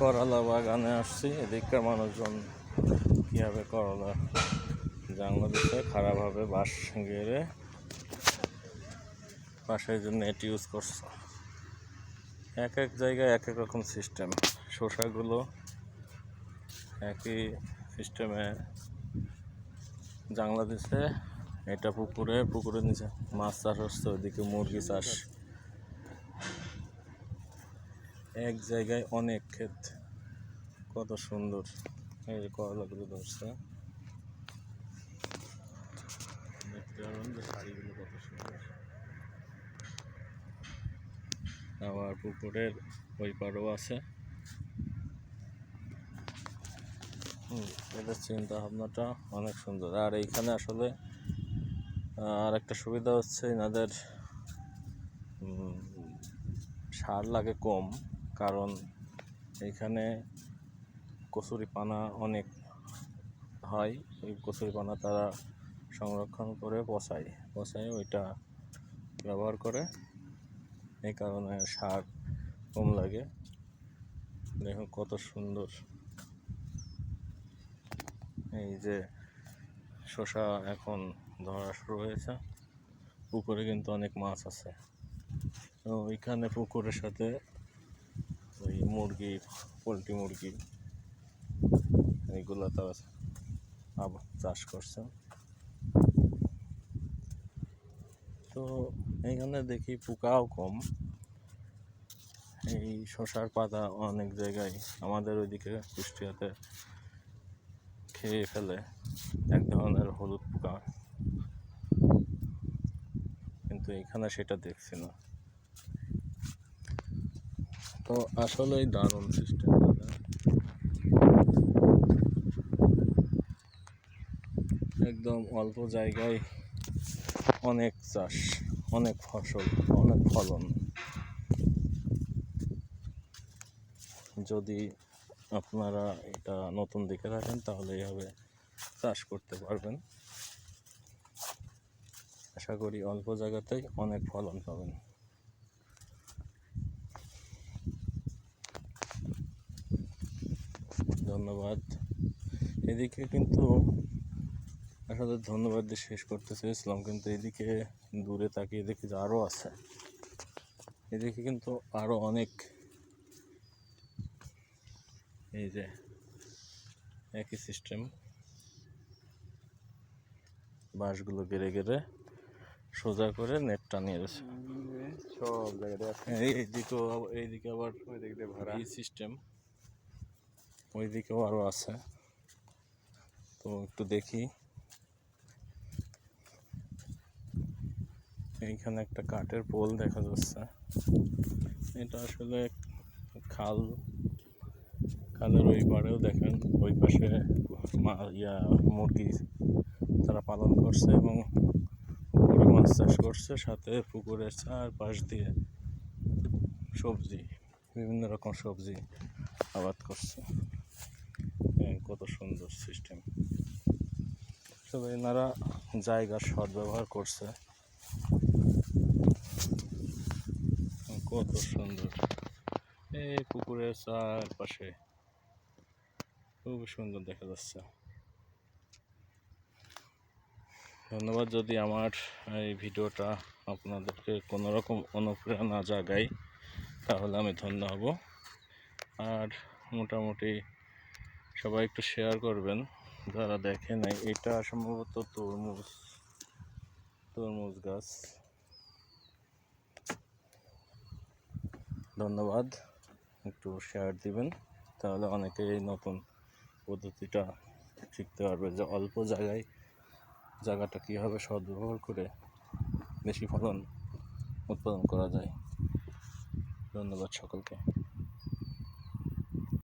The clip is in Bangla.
করলা বাগানে আসছি, এদিককার মানুষজন কীভাবে করলা? দিতে খারাপভাবে বাঁশ গেড়ে বাঁশের জন্য নেট ইউজ করছে। এক এক জায়গায় এক এক রকম সিস্টেম শসাগুলো একই সিস্টেমে জাংলা দিছে, এটা পুকুরে, পুকুরের নিচে মাছ চাষ হচ্ছে, ওইদিকে মুরগি চাষ। এক জায়গায় অনেক ক্ষেত। কত সুন্দর। এই যে করলাগুলো ধরছে। আবার পুকুরের ওই পাড়ও আছে। এদের চিন্তা ভাবনাটা অনেক সুন্দর। আর এইখানে আসলে আর একটা সুবিধা হচ্ছে, এনাদের সার লাগে কম। কারণ এইখানে কচুরি পানা অনেক হয়। ওই কচুরি পানা তারা সংরক্ষণ করে পচায় পচায় ওইটা ব্যবহার করে। এই কারণে সার কম লাগে। দেখো কত সুন্দর। এই যে শসা এখন ধরা শুরু হয়েছে। পুকুরে কিন্তু অনেক মাছ আছে। তো ওইখানে পুকুরের সাথে ওই মুরগি, পোলট্রি মুরগি এইগুলো তারা আবার চাষ করছে। তো এইখানে দেখি পোকাও কম। এই শশার পাতা অনেক জায়গায় আমাদের ওইদিকে কুষ্টিয়াতে খেয়ে ফেলে। এক ধরনের হলুদ পোকা। কিন্তু এখানে সেটা দেখছি না। তো আসলেই দারুণ সিস্টেম একদম অল্প জায়গায় অনেক চাষ, অনেক ফসল, অনেক ফলন। যদি আপনারা এটা নতুন দিকে থাকেন তাহলে এইভাবে চাষ করতে পারবেন। আশা করি অল্প জায়গাতেই অনেক ফলন পাবেন। ধন্যবাদ। এদিকে কিন্তু আসলে ধন্যবাদ দিয়ে শেষ করতে চেয়েছিলাম কিন্তু এদিকে দূরে তাকিয়ে দেখি যে আরও আছে। এদিকে কিন্তু আরও অনেক এই যে একই সিস্টেম বাঁশগুলো গেড়ে গেড়ে সোজা করে নেট টানিয়ে রয়েছে সব জায়গাতে আছে। এই এইদিকেও আবার- এইদিকে আবার ওই দিক দিয়ে ভরা। এই সিস্টেম ওইদিকেও আরও আছে। তো একটু দেখি। এইখানে একটা কাঠের পোল দেখা যাচ্ছে। এটা আসলে খাল। খালের ওই পাড়েও দেখেন, ওই পাশে মা- ইয়া মুরগি তারা পালন করছে এবং পুকুরে মাছ চাষ করছে, সাথে পুকুরের চার পাশ দিয়ে সবজি, বিভিন্ন রকম সবজি আবাদ করছে। সিস্টেম তবে এনারা জায়গার সদ্ব্যবহার করছে। কত সুন্দর। এই পুকুরের চারপাশে খুব সুন্দর দেখা যাচ্ছে। ধন্যবাদ যদি আমার এই ভিডিওটা আপনাদেরকে কোনো রকম অনুপ্রেরণা জাগায়, তাহলে আমি ধন্য হব। আর মোটামুটি সবাই একটু শেয়ার করবেন। যারা দেখে নাই, এটা সম্ভবত তরমুজ তরমুজ গাছ। ধন্যবাদ, একটু শেয়ার দিবেন, তাহলে অনেকে এই নতুন পদ্ধতিটা শিখতে পারবে যে অল্প জায়গায় জায়গাটা কীভাবে সদ্ব্যবহার করে বেশি ফলন উৎপাদন করা যায়। ধন্যবাদ সকলকে।